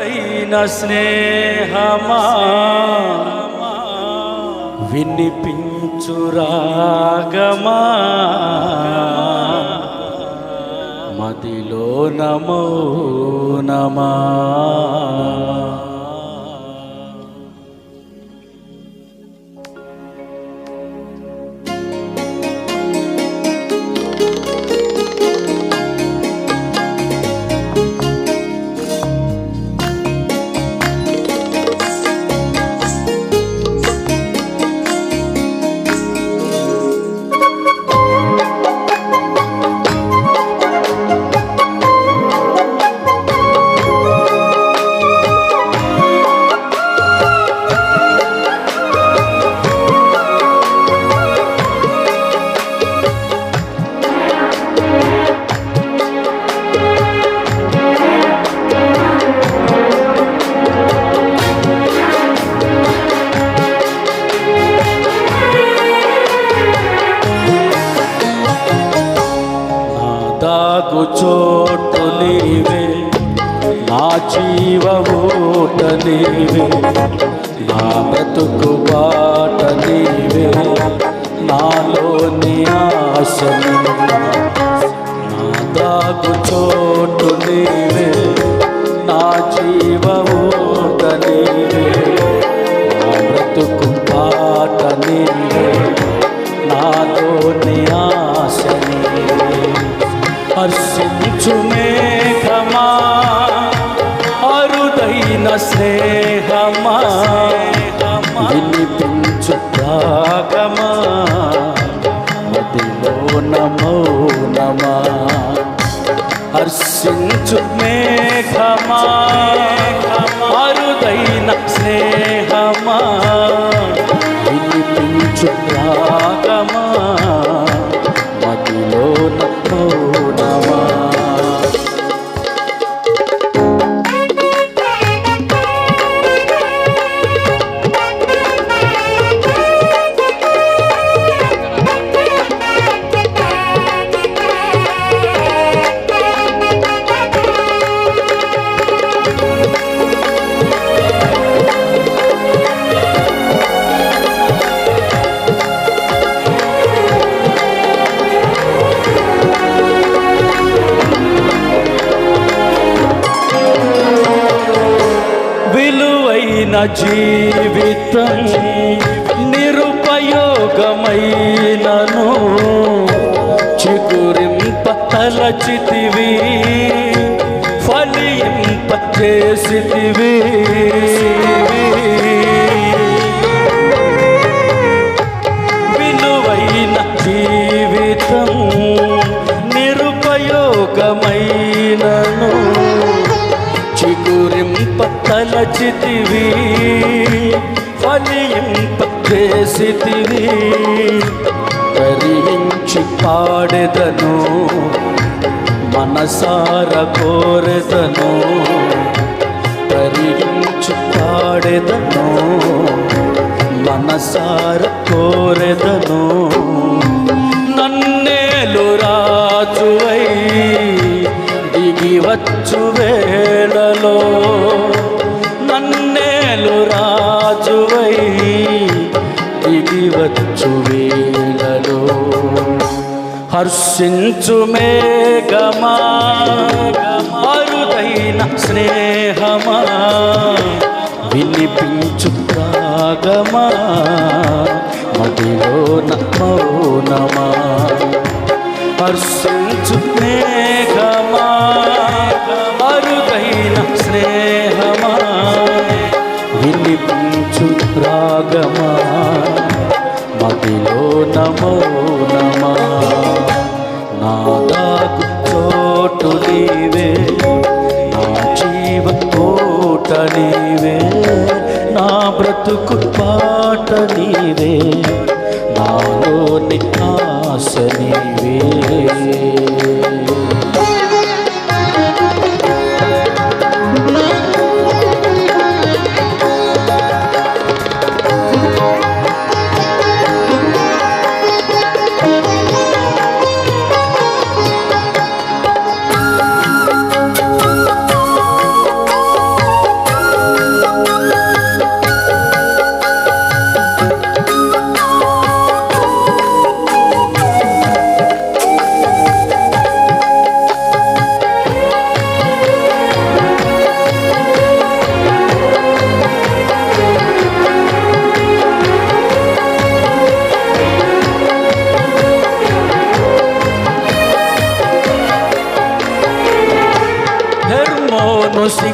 అరుదైన స్నేహమా? వినిపించురాగమా మదిలో నమో నమా? నీవే నా బ్రతుకు బాట నీవే నాలోని ఆశ నా దాగు చోటు నీవే నా జీవ ఊట నీవే నా బ్రతుకు బాట నీవే నాలోని ఆశ నీవే. స్నేహమా? వినిపించు రాగమా మదిలో నమో నమా హర్షించు మేఘమా? అరుదైన స్నేహమా? విలువైన జీవితం నిరుపయోగమైనను చిగురింప తలచితివి ఫలింప చేసితివి విలువైన జీవితం నిరుపయోగమైనను చిగురింప తలచితివి ఫలింప చేసితివి కరించి పాడెదను మనసార కోరెదను. కరించి పాడెదను మనసార కోరెదను. నన్నేలు రాజువై దిగి వచ్చు వేళలో హర్షించు మేఘమా అరుదైన స్నేహమా వినిపించు రాగమా మదిలో నమౌనమా హర్షించు మేఘమా అరుదైన స్నేహమా వినిపించు రాగమా మదిలో నమో నమా. నాదాకు చోటు నీవే నా జీవ కోట నీవే నా బ్రతుకు పాట నీవే.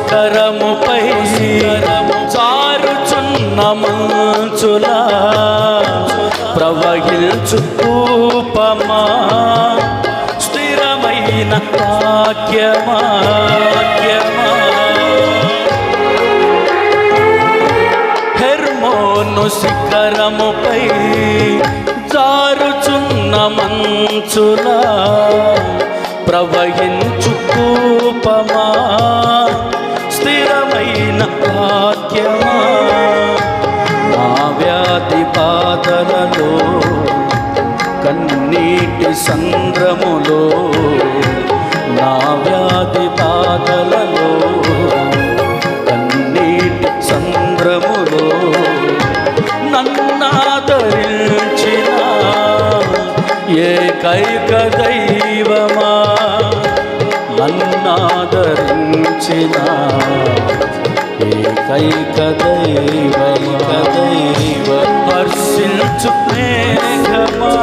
శిఖరముపై చారుచున్న మంచులా ప్రవహించు రూపమా స్థిరమైన వాక్యమా హెర్మోను శిఖరముపై జారుచున్న మంచులా ప్రవహించు కూపమా స్థిరమైన వాక్యమా నా వ్యాధి బాధలలో కన్నీటి సంద్రములో నా వ్యాధి బాధలలో కన్నీటి సంద్రములో నన్నాదరించిన ఏకైక దైవమా? నన్నాదరించిన కైకదైవ దైవైక దైవ వర్షించు మేఘమా